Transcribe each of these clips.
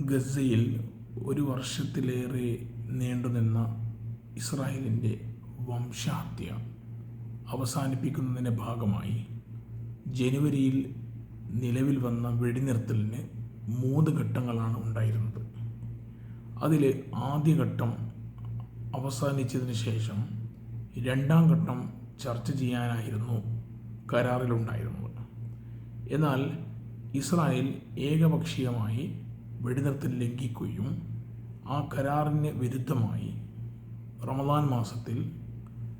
ഗസയിൽ ഒരു വർഷത്തിലേറെ നീണ്ടുനിന്ന ഇസ്രായേലിന്റെ വംശഹത്യ അവസാനിപ്പിക്കുന്നതിന്റെ ഭാഗമായി ജനുവരിയിൽ നിലവിൽ വന്ന വെടിനിർത്തലിന് മൂന്ന് ഘട്ടങ്ങളാണ് ഉണ്ടായിരുന്നത്. അതിൽ ആദ്യഘട്ടം അവസാനിച്ചതിന് ശേഷം രണ്ടാം ഘട്ടം ചർച്ച ചെയ്യാനായിരുന്നു കരാറിലുണ്ടായിരുന്നത്. എന്നാൽ ഇസ്രായേൽ ഏകപക്ഷീയമായി വെടിനിർത്തൽ ലംഘിക്കുകയും ആ കരാറിന് വിരുദ്ധമായി റമദാൻ മാസത്തിൽ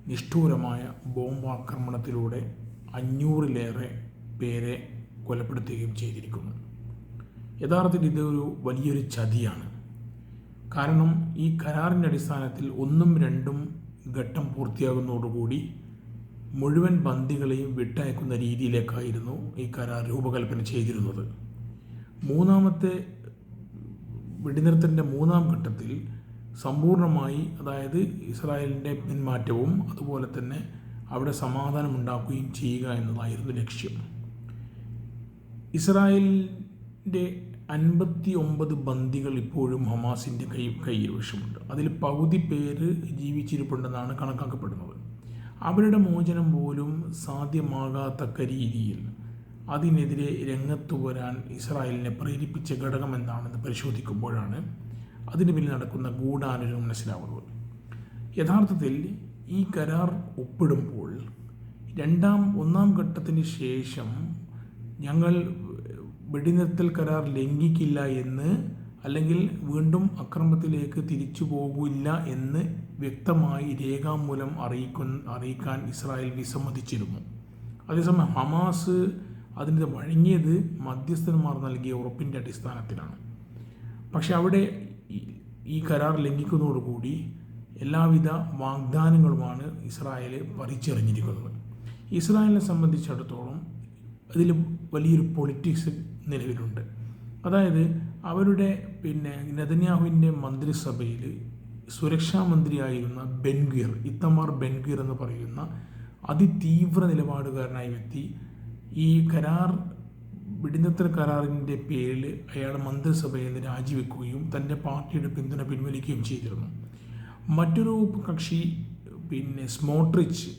നിഷ്ഠൂരമായ ബോംബാക്രമണത്തിലൂടെ അഞ്ഞൂറിലേറെ പേരെ കൊലപ്പെടുത്തുകയും ചെയ്തിരിക്കുന്നു. യഥാർത്ഥത്തിൽ ഇതൊരു വലിയൊരു ചതിയാണ്. കാരണം ഈ കരാറിന്റെ അടിസ്ഥാനത്തിൽ ഒന്നും രണ്ടും ഘട്ടം പൂർത്തിയാകുന്നതോടുകൂടി മുഴുവൻ ബന്ദികളെയും വിട്ടയക്കുന്ന രീതിയിലേക്കായിരുന്നു ഈ കരാർ രൂപകൽപ്പന ചെയ്തിരുന്നത്. മൂന്നാമത്തെ വെടിനിർത്തലിന്റെ മൂന്നാം ഘട്ടത്തിൽ സമ്പൂർണമായി അതായത് ഇസ്രായേലിന്റെ പിന്മാറ്റവും അതുപോലെ തന്നെ അവിടെ സമാധാനം ഉണ്ടാക്കുകയും ചെയ്യുക എന്നതായിരുന്നു ലക്ഷ്യം. ഇസ്രായേലിന്റെ അൻപത്തി ഒമ്പത് ബന്ദികൾ ഇപ്പോഴും ഹമാസിന്റെ കൈ കൈവശമുണ്ട്. അതിൽ പകുതി പേര് ജീവിച്ചിരിപ്പുണ്ടെന്നാണ് കണക്കാക്കപ്പെടുന്നത്. അവരുടെ മോചനം പോലും സാധ്യമാകാത്തക്ക രീതിയിൽ അതിനെതിരെ രംഗത്ത് വരാൻ ഇസ്രായേലിനെ പ്രേരിപ്പിച്ച ഘടകം എന്താണെന്ന് പരിശോധിക്കുമ്പോഴാണ് അതിന് പിന്നിൽ നടക്കുന്ന ഗൂഢാലോചന മനസ്സിലാവുന്നത്. യഥാർത്ഥത്തിൽ ഈ കരാർ ഒപ്പിടുമ്പോൾ രണ്ടാം ഒന്നാം ഘട്ടത്തിന് ശേഷം ഞങ്ങൾ വെടിനിർത്തൽ കരാർ ലംഘിക്കില്ല എന്ന് അല്ലെങ്കിൽ വീണ്ടും അക്രമത്തിലേക്ക് തിരിച്ചു പോകില്ല എന്ന് വ്യക്തമായി രേഖാമൂലം അറിയിക്കുന്ന അറിയിക്കാൻ ഇസ്രായേൽ വിസമ്മതിച്ചിരുന്നു. അതേസമയം ഹമാസ് അതിന് വഴങ്ങിയത് മധ്യസ്ഥന്മാർ നൽകിയ ഉറപ്പിന്റെ അടിസ്ഥാനത്തിലാണ്. പക്ഷെ അവിടെ ഈ കരാർ ലംഘിക്കുന്നതോടുകൂടി എല്ലാവിധ വാഗ്ദാനങ്ങളുമാണ് ഇസ്രായേൽ പറിച്ചെറിഞ്ഞിരിക്കുന്നത്. ഇസ്രായേലിനെ സംബന്ധിച്ചിടത്തോളം അതിൽ വലിയൊരു പൊളിറ്റിക്സ് നിലവിലുണ്ട്. അതായത് അവരുടെ പിന്നെ നെതന്യാഹുവിന്റെ മന്ത്രിസഭയിൽ സുരക്ഷാ മന്ത്രിയായിരുന്ന ബെൻഗിർ ഇത്തമാർ ബെൻഗിർ എന്ന് പറയുന്ന അതിതീവ്ര നിലപാടുകാരനായ വ്യക്തി ഈ കരാർ വെടിനിർത്തൽ കരാറിന്റെ പേരിൽ അയാൾ മന്ത്രിസഭയിൽ നിന്ന് രാജിവെക്കുകയും തന്റെ പാർട്ടിയുടെ പിന്തുണ പിൻവലിക്കുകയും ചെയ്തിരുന്നു. മറ്റൊരു കക്ഷി പിന്നെ സ്മോട്രിച്ച്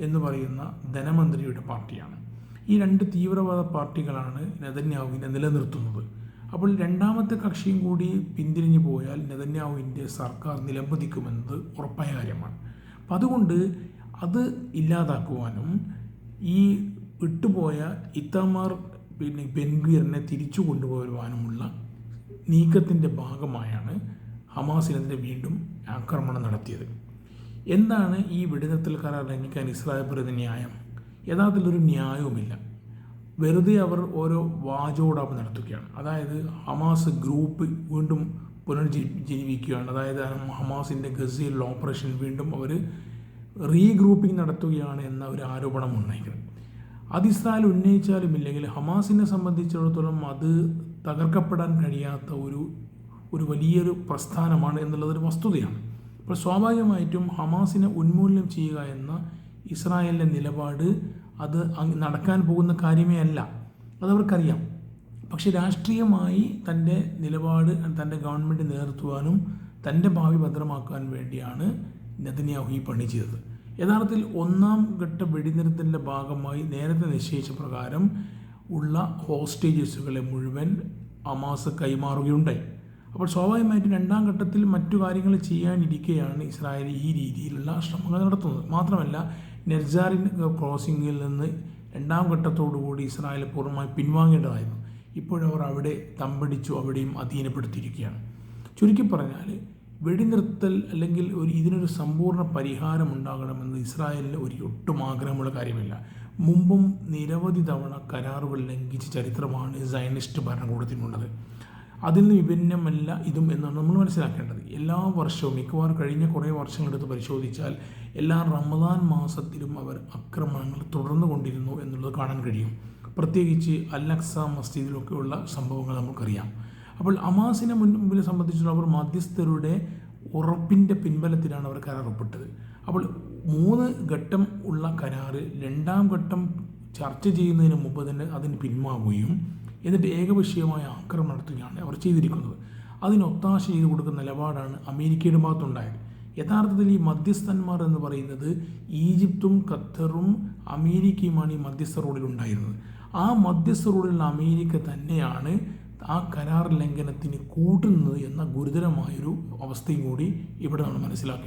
എന്ന് പറയുന്ന ധനമന്ത്രിയുടെ പാർട്ടിയാണ്. ഈ രണ്ട് തീവ്രവാദ പാർട്ടികളാണ് നെതന്യാഹുവിനെ നിലനിർത്തുന്നത്. അപ്പോൾ രണ്ടാമത്തെ കക്ഷിയും കൂടി പിന്തിരിഞ്ഞു പോയാൽ നെതന്യാഹുവിന്റെ സർക്കാർ നിലംപതിക്കുമെന്നത് ഉറപ്പായ കാര്യമാണ്. അപ്പം അതുകൊണ്ട് അത് ഇല്ലാതാക്കുവാനും ഈ വിട്ടുപോയ ഇത്തമാർ പിന്നെ ബെൻഗീറിനെ തിരിച്ചു കൊണ്ടുപോരുവാനുമുള്ള നീക്കത്തിന്റെ ഭാഗമായാണ് ഹമാസിനെതിരെ വീണ്ടും ആക്രമണം നടത്തിയത്. എന്താണ് ഈ വെടിനിർത്തൽ കരാർ ലംഘിക്കാൻ ഇസ്രായേൽ പറയുന്ന ന്യായം? യഥാർത്ഥത്തിൽ ഒരു ന്യായവുമില്ല. വെറുതെ അവർ ഓരോ വാചോടാപ്പ് നടത്തുകയാണ്. അതായത് ഹമാസ് ഗ്രൂപ്പ് വീണ്ടും പുനർജീവിക്കുകയാണ്. അതായത് ഹമാസിന്റെ ഗസയിലുള്ള ഓപ്പറേഷൻ വീണ്ടും അവർ റീഗ്രൂപ്പിംഗ് നടത്തുകയാണ് എന്ന ഒരു ആരോപണം ഉന്നയിക്കുന്നത് അത് ഇസ്രായേൽ ഉന്നയിച്ചാലും ഇല്ലെങ്കിൽ ഹമാസിനെ സംബന്ധിച്ചിടത്തോളം അത് തകർക്കപ്പെടാൻ കഴിയാത്ത ഒരു ഒരു വലിയൊരു പ്രസ്ഥാനമാണ് എന്നുള്ളതൊരു വസ്തുതയാണ്. അപ്പോൾ സ്വാഭാവികമായിട്ടും ഹമാസിനെ ഉന്മൂലനം ചെയ്യുക എന്ന ഇസ്രായേലിന്റെ നിലപാട് അത് നടക്കാൻ പോകുന്ന കാര്യമേ അല്ല. അതവർക്കറിയാം. പക്ഷേ രാഷ്ട്രീയമായി തന്റെ നിലപാട് തന്റെ ഗവൺമെന്റ് നിലനിർത്തുവാനും തന്റെ ഭാവി ഭദ്രമാക്കാൻ വേണ്ടിയാണ് നെതന്യാഹു ഈ പണി ചെയ്തത്. യഥാർത്ഥത്തിൽ ഒന്നാം ഘട്ട വെടിനിർത്തലിന്റെ ഭാഗമായി നേരത്തെ നിശ്ചയിച്ച പ്രകാരം ഉള്ള ഹോസ്റ്റേജസുകളെ മുഴുവൻ അമാസ് കൈമാറുകയുണ്ടായി. അപ്പോൾ സ്വാഭാവികമായിട്ടും രണ്ടാം ഘട്ടത്തിൽ മറ്റു കാര്യങ്ങൾ ചെയ്യാനിരിക്കെയാണ് ഇസ്രായേൽ ഈ രീതിയിലുള്ള ശ്രമങ്ങൾ നടത്തുന്നത്. മാത്രമല്ല നെർജാറിൻ ക്രോസിംഗിൽ നിന്ന് രണ്ടാം ഘട്ടത്തോടുകൂടി ഇസ്രായേൽ പൂർണമായി പിൻവാങ്ങേണ്ടതായിരുന്നു. ഇപ്പോഴവർ അവിടെ തമ്പടിച്ചു അവിടെയും അധീനപ്പെടുത്തിയിരിക്കുകയാണ്. ചുരുക്കി പറഞ്ഞാൽ വെടിനിർത്തൽ അല്ലെങ്കിൽ ഒരു ഇതിനൊരു സമ്പൂർണ പരിഹാരം ഉണ്ടാകണമെന്ന് ഇസ്രായേലിന് ഒരു ഒട്ടും ആഗ്രഹമുള്ള കാര്യമില്ല. മുമ്പും നിരവധി തവണ കരാറുകൾ ലംഘിച്ച ചരിത്രമാണ് സയനിസ്റ്റ് ഭരണകൂടത്തിനുള്ളത്. അതിൽ നിന്ന് വിഭിന്നമല്ല ഇതും എന്നാണ് നമ്മൾ മനസ്സിലാക്കേണ്ടത്. എല്ലാ വർഷവും മിക്കവാറും കഴിഞ്ഞ കുറേ വർഷങ്ങളെടുത്ത് പരിശോധിച്ചാൽ എല്ലാ റമദാൻ മാസത്തിലും അവർ ആക്രമണങ്ങൾ തുടർന്നു കൊണ്ടിരുന്നു എന്നുള്ളത് കാണാൻ കഴിയും. പ്രത്യേകിച്ച് അൽ അക്സ മസ്ജിദിലൊക്കെയുള്ള സംഭവങ്ങൾ നമുക്കറിയാം. അപ്പോൾ അമാസിനെ മുൻപിൽ സംബന്ധിച്ചിടത്തോളം അവർ മധ്യസ്ഥരുടെ ഉറപ്പിന്റെ പിൻബലത്തിലാണ് അവർ കരാർ ഒപ്പിട്ടത്. അപ്പോൾ മൂന്ന് ഘട്ടം ഉള്ള കരാറ് രണ്ടാം ഘട്ടം ചർച്ച ചെയ്യുന്നതിന് മുമ്പ് തന്നെ അതിന് പിന്മാവുകയും എന്നിട്ട് ഏകപക്ഷീയമായ ആക്രമണം നടത്തുകയാണ് അവർ ചെയ്തിരിക്കുന്നത്. അതിന് ഒത്താശ ചെയ്തു കൊടുക്കുന്ന നിലപാടാണ് അമേരിക്കയുടെ ഭാഗത്തുണ്ടായത്. യഥാർത്ഥത്തിൽ ഈ മധ്യസ്ഥന്മാർ എന്ന് പറയുന്നത് ഈജിപ്തും ഖത്തറും അമേരിക്കയുമാണ് ഈ മധ്യസ്ഥ റോഡിലുണ്ടായിരുന്നത് ആ മധ്യസ്ഥ റോഡിലുള്ള അമേരിക്ക തന്നെയാണ് ആ കരാർ ലംഘനത്തിന് കൂട്ടുന്നത് എന്ന ഗുരുതരമായൊരു അവസ്ഥയും കൂടി ഇവിടെ നമ്മൾ മനസ്സിലാക്കണം